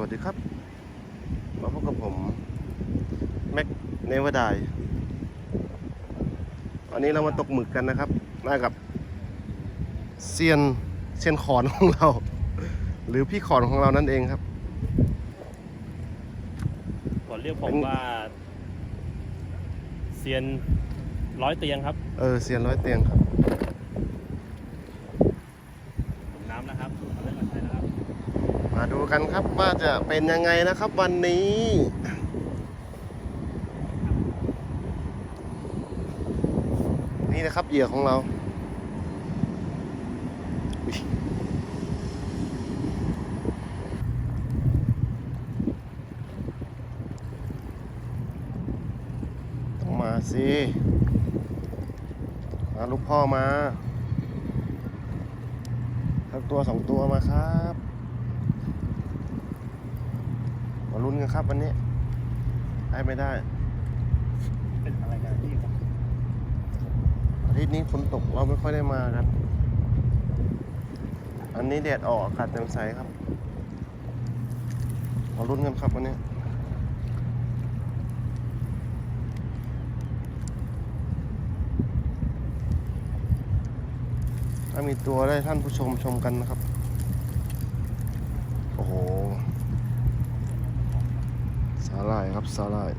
วัสดีครับ มาพบกับผมแม็กเนวดายวันนี้เรามาตกหมึกกันนะครับมากับเซียนเซียนขอนของเรา หรือพี่ขอนของเรานั่นเองครับก่อนเรียกผเป็มนว่าเซียนร้อยเตียงครับ เออเซียนร้อยเตียงครับ ผมน้ำนะครับเอาเรื่องกันใช้นะครับ มาดูกันครับว่าจะเป็นยังไงนะครับวันนี้นี่นะครับเหยื่อของเราต้องมาสิมาลูกพ่อมาสักตัวสองตัวมาครับ มาลุ้นกัน ครับ วันนี้ได้ไม่ได้ เป็นอะไรกันที่ครับอาทิตย์นี้ฝนตกเราไม่ค่อยได้มากัน อันนี้แดดออกอากาศแจ่มใสครับมาลุ้นกันครับวันนี้ถ้ามีตัวได้ท่านผู้ชมชมกันนะครับ โอ้โหสาหร่ายครับสาหร่าย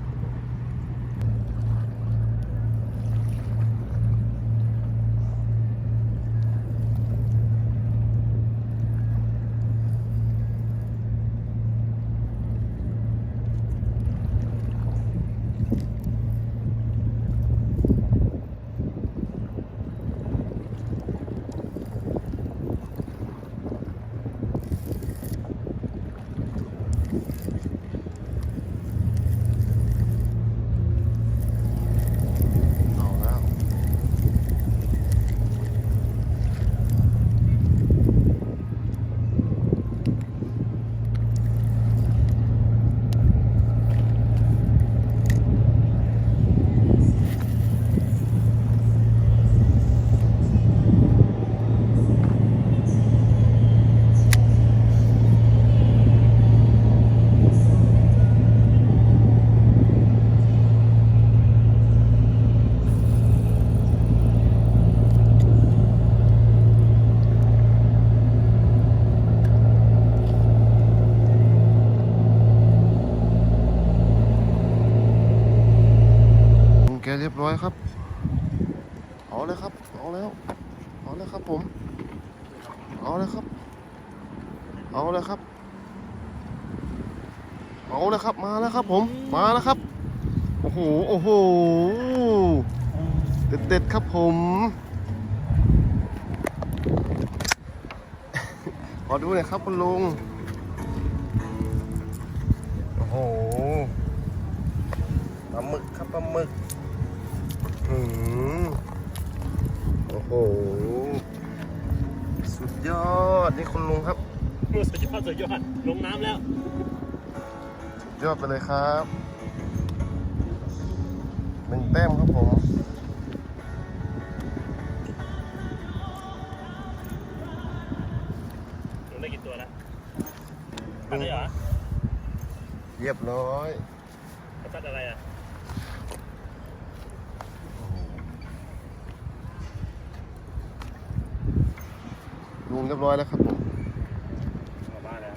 ร้อยครับ เอาเลยครับ เอาแล้ว เอาเลยครับผม เอาเลยครับ เอาเลยครับ เอาเลยครับ มาแล้วครับผม มาแล้วครับ โอ้โห โอ้โห เด็ดเด็ดๆครับผม ขอดูหน่อยครับคุณลุง โอ้โห ปลาหมึกครับปลาหมึก โอ้โห สุดยอด นี่คุณลุงครับสุดยอดสุดยอด ลงน้ำแล้ว สุดยอดไปเลยครับหนึ่งแต้มครับผมลงได้กี่ตัวแล้วตัดได้เหรอ เรียบร้อยเขาตัดอะไรอะ ลุงเรียบร้อยแล้วครับผมกลับบ้านแล้ว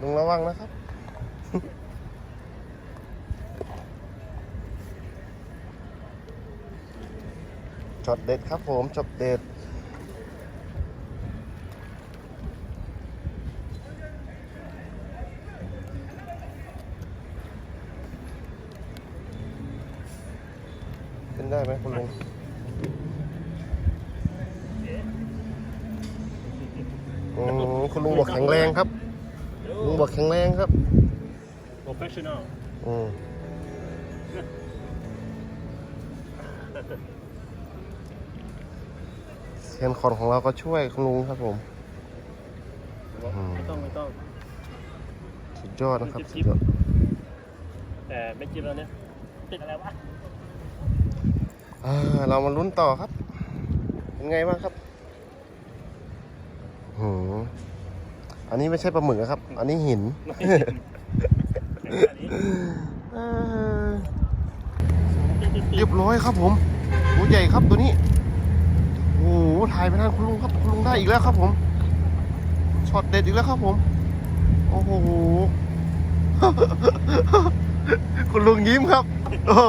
ลุงระวังนะครับ ช็อตเด็ดครับผมช็อตเด็ดขึ้นได้ไหมคุณลุง อืมคุณลุงบอกแข็งแรงครับลุงบอกแข็งแรงครับโปรเฟชชั่นอลอืมเซียนคอนของเราก็ช่วยคุณลุงครับผมอืมไม่ต้องไม่ต้องสุดยอดนะครับจิ๊สุบดๆยอดแต่ไม่จิ้มแล้วเนี่ยติดอะไรวะอ่าเรามาลุ้นต่อครับ เป็นไงบ้างครับ หืออันนี้ไม่ใช่ปลาหมึกนะครับ อันนี้หิน เออเรียบร้อยครับผมตัวใหญ่ครับตัวนี้ โอ้โหถ่ายไปทางคุณลุงครับ คุณลุงได้อีกแล้วครับผม ช็อตเด็ดอีกแล้วครับผม โอ้โห คุณลุงยิ้มครับ โอ้โห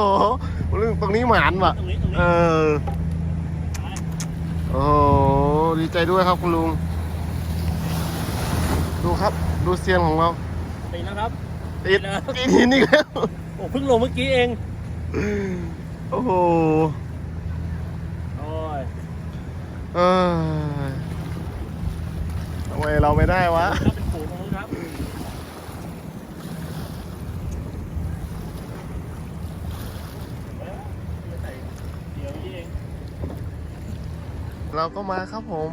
คุณลุงตรงนี้หมานว่ะตรงนี้ตรงเอนี้อโอ้โหดีใจด้วยครับคุณลุง ดูครับ ดูเซียนของเราตีแล้วครับติดแล้ว ติดหินอีกแล้ว โอ้เพิ่งลงเมื่อกี้เองโอ้โหโอ้ยเออทำไมเราไม่ได้วะ ครับเป็นฝูงของนู้นครับเดี๋ยวนี้เองเราก็มาครับผม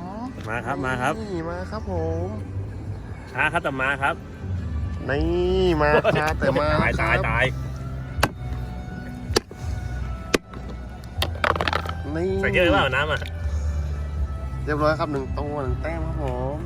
มาครับมาครับ นี่มาครับผม ช้าครับแต่มาครับนี่มาช้าแต่มาตายคตายรับตายนี่ใส่เยอะหรือเปล่าน้ำอะเรียบร้อยครับหนึ่งตัวหนึ่งแต้มครับผม